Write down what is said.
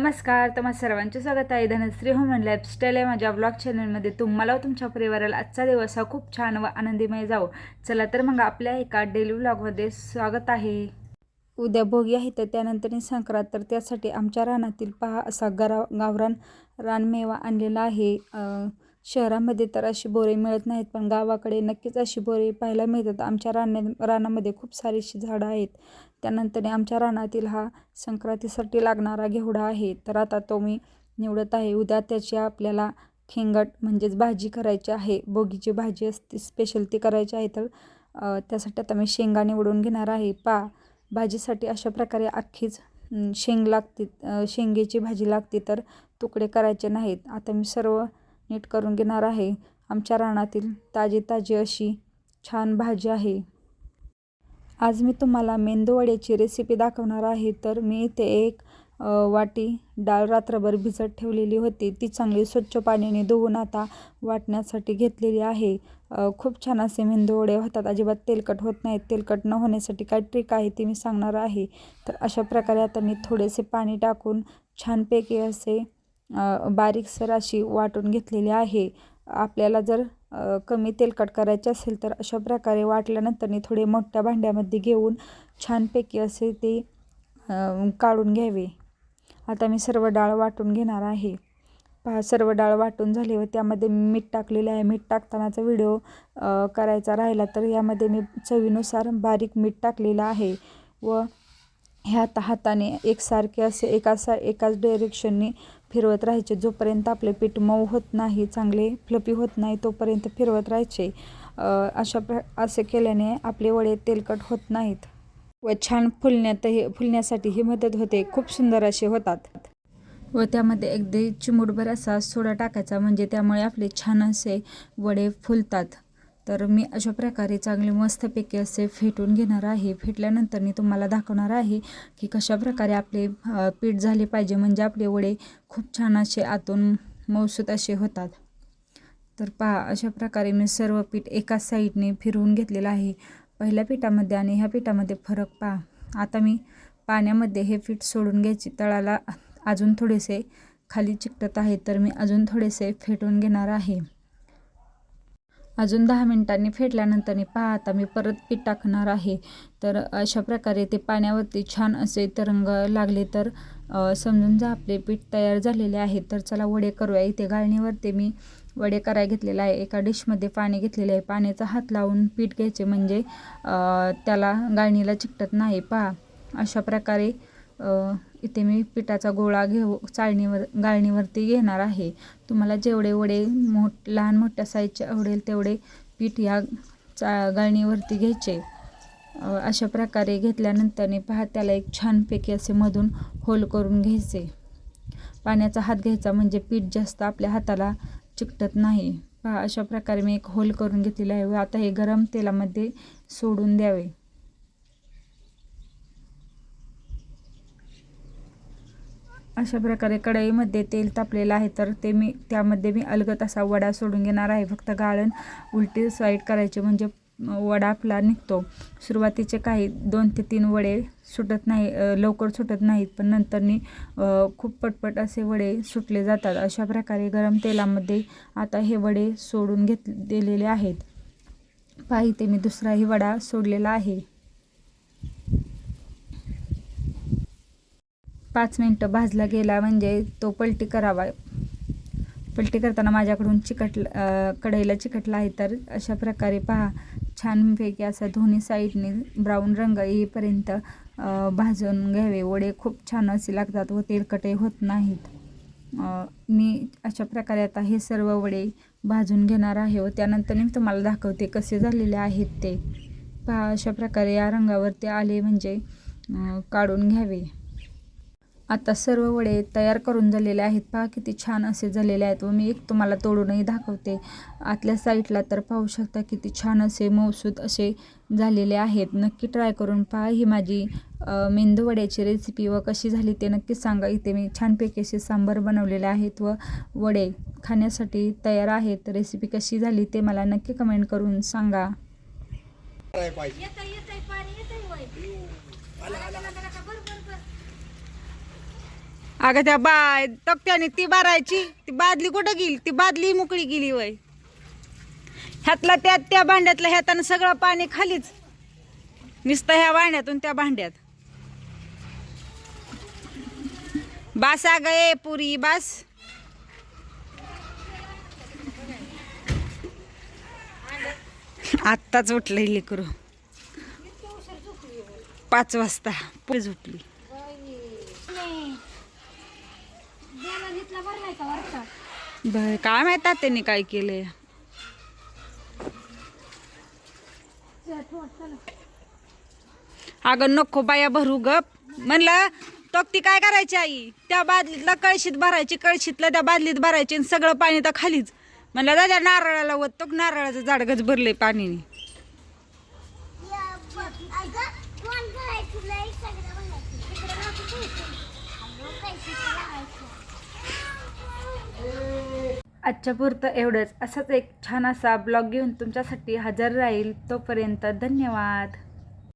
नमस्कार तुम्हा सर्वांचे स्वागत आहे. धनश्री होमन लाईफस्टाईल आहे माझ्या ब्लॉग चॅनलमध्ये तुम्हाला व तुमच्या परिवाराला आजचा दिवस हा खूप छान व आनंदीमय जावो. चला तर मग आपल्या एका डेली ब्लॉगमध्ये स्वागत आहे. उद्या भोगी आहे तर त्यानंतर संक्रांत तर त्यासाठी आमच्या रानातील पहा असा गरा गावरान रानमेवा आणलेला आहे. शहरामध्ये तर अशी बोरे मिळत नाहीत पण गावाकडे नक्कीच अशी बोरे पाहायला मिळतात. आमच्या रान रानामध्ये खूप सारीशी झाडं आहेत. त्यानंतर आमच्या रानातील हा संक्रांतीसाठी लागणारा घेवडा आहे. तर आता तो मी निवडत आहे. उद्या त्याची आपल्याला खेंगट म्हणजेच भाजी करायची आहे. बोगीची भाजी असते स्पेशल ती करायची आहे तर त्यासाठी आता मी शेंगा निवडून घेणार आहे. पा भाजीसाठी अशा प्रकारे अख्खीच शेंग लागते शेंगेची भाजी लागते तर तुकडे करायचे नाहीत. आता मी सर्व नीट करून घेणार आहे. आमच्या रानातील ताजी ताजी अशी छान भाजी आहे. आज मी तुम्हाला मेंदूवड्याची रेसिपी दाखवणार आहे. तर मी इथे एक वाटी डाळ रात्रभर भिजत ठेवलेली होती. ती चांगली स्वच्छ पाण्याने धुवून आता वाटण्यासाठी घेतलेली आहे. खूप छान असे मेंदूवडे होतात. अजिबात तेलकट होत नाहीत. तेलकट न होण्यासाठी काय ट्रिक आहे ती मी सांगणार आहे. तर अशा प्रकारे आता मी थोडेसे पाणी टाकून छानपैकी असे बारीकसर अशी वाटून घेतलेली आहे. आपल्याला जर कमी तेलकट करायचे असेल तर अशा प्रकारे वाटल्यानंतर थोडे मोठ्या भांड्यामध्ये घेऊन छानपैकी असे ते काढून घ्यावे. आता मी सर्व डाळ वाटून घेणार आहे. पहा सर्व डाळ वाटून झाली व त्यामध्ये मीठ टाकलेले आहे. मीठ टाकतानाचा व्हिडिओ करायचा राहिला तर यामध्ये मी चवीनुसार बारीक मीठ टाकलेलं आहे व ह्या आता हाताने एकसारखे असे एका सा एकाच डायरेक्शनने फिरवत राहायचे. जोपर्यंत आपले पीठ मऊ होत नाही चांगले फ्लपी होत नाही तोपर्यंत फिरवत राहायचे. अशा प्र असे केल्याने आपले वडे तेलकट होत नाहीत व छान फुलण्यातही फुलण्यासाठी ही मदत होते. खूप सुंदर असे होतात. व त्यामध्ये अगदी चिमूटभर असा सोडा टाकायचा म्हणजे त्यामुळे आपले छान असे वडे फुलतात. तर मी अशा प्रकारे चांगले मस्तपैकी असे फेटून घेणार आहे. फेटल्यानंतर मी तुम्हाला दाखवणार आहे की कशा प्रकारे आपले पीठ झाले पाहिजे. म्हणजे आपले वडे खूप छान असे आतून मौसूत असे होतात. तर पहा अशा प्रकारे मी सर्व पीठ एकाच साईडने फिरवून घेतलेलं आहे. पहिल्या पिठामध्ये आणि ह्या पिठामध्ये फरक पहा. आता मी पाण्यामध्ये हे पीठ सोडून घ्यायचे. तळाला अजून थोडेसे खाली चिकटत आहे. तर मी अजून थोडेसे फेटून घेणार आहे. अजून दहा मिनिटांनी फेटल्यानंतर पहा आता मी परत पीठ टाकणार आहे. तर अशा प्रकारे ते पाण्यावरती छान असे तरंग लागले तर समजून जा आपले पीठ तयार झालेले आहे. तर चला वडे करूया. इथे गाळणीवरती मी वडे कराय घेतलेला आहे. एका डिशमध्ये पाणी घेतलेले आहे. पाण्याचा हात लावून पीठ घ्यायचे म्हणजे त्याला गाळणीला चिकटत नाही. पहा अशा प्रकारे इथे मी पिठाचा गोळा घेऊ चाळणीवर गाळणीवरती घेणार आहे. तुम्हाला जेवढे वडे मोठ लहान मोठ्या साईजचे आवडेल तेवढे पीठ या चा गाळणीवरती घ्यायचे. अशा प्रकारे घेतल्यानंतर पहा त्याला एक छानपैकी असे मधून होल करून घ्यायचे. पाण्याचा हात घ्यायचा म्हणजे पीठ जास्त आपल्या हाताला चिकटत नाही. पहा अशा प्रकारे मी एक होल करून घेतलेला आहे व आता हे गरम तेलामध्ये सोडून द्यावे. अशा प्रकारे कढईमध्ये तेल तापलेलं आहे तर ते मी त्यामध्ये मी अलगत असा वडा सोडून घेणार आहे. फक्त गाळण उलटी साईड करायचे म्हणजे वडा आपला निघतो. सुरुवातीचे काही दोन ते तीन वडे सुटत नाही लवकर सुटत नाहीत पण नंतरनी खूप पटपट असे वडे सुटले जातात. अशा प्रकारे गरम तेलामध्ये आता हे वडे सोडून घेत दिलेले आहेत. पाहिते मी दुसराही वडा सोडलेला आहे. पाच मिनटं भाजला गेला म्हणजे तो पलटी करावा. पलटी करताना माझ्याकडून चिकट कढईला चिकटला आहे तर अशा प्रकारे पहा. छानपैकी असा दोन्ही साईडने ब्राऊन रंग येईपर्यंत भाजून घ्यावे. वडे खूप छान असे लागतात व तेलकटे होत नाहीत. मी अशा प्रकारे आता हे सर्व वडे भाजून घेणार आहे व त्यानंतर मी तुम्हाला दाखवते कसे झालेले आहेत ते. पहा अशा प्रकारे या रंगावरती आले म्हणजे काढून घ्यावे. आता सर्व वडे तयार करून झालेले आहेत. पहा किती छान असे झालेले आहेत. व मी एक तुम्हाला तोडूनही दाखवते. आतल्या साईडला तर पाहू शकता किती छान असे मौसूद असे झालेले आहेत. नक्की ट्राय करून पहा. ही माझी मेंदू वड्याची रेसिपी व कशी झाली ते नक्की सांगा. इथे मी छानपैकी असे सांबार बनवलेले आहेत व वडे खाण्यासाठी तयार आहेत. रेसिपी कशी झाली ते मला नक्की कमेंट करून सांगा करायला पाहिजे येतंय येतंय पाणी येतंय वय आला आला आला बर बर बर अगं त्या बाय तक्त्याने ती बारायची. ती बादली कुठं गेली? ती बादली मोकळी गेली वय. ह्यातला त्यात त्या भांड्यातलं ह्यातानं सगळं पाणी खालीच. नुसतं ह्या भांड्यातून त्या भांड्यात. बास आ गए पुरी बास. आत्ताच उठलं लेकरू. पाच वाजता पुढे झोपली. बर काय माहीत त्यांनी काय केलंय. अगं नको बाया भरू गप. म्हणलं तो ती काय करायची आई? त्या बादलीतला कळशीत भरायची कळशीतलं त्या बादलीत भरायची आणि सगळं पाणी तर खालीच. म्हणलं दादा नारळाला वत तो नारळाचं झाडगच भरलंय पाणीने. आजच्या पुरतं एवढंच. असंच एक छान असा ब्लॉग घेऊन तुमच्यासाठी हजर राहील तोपर्यंत धन्यवाद.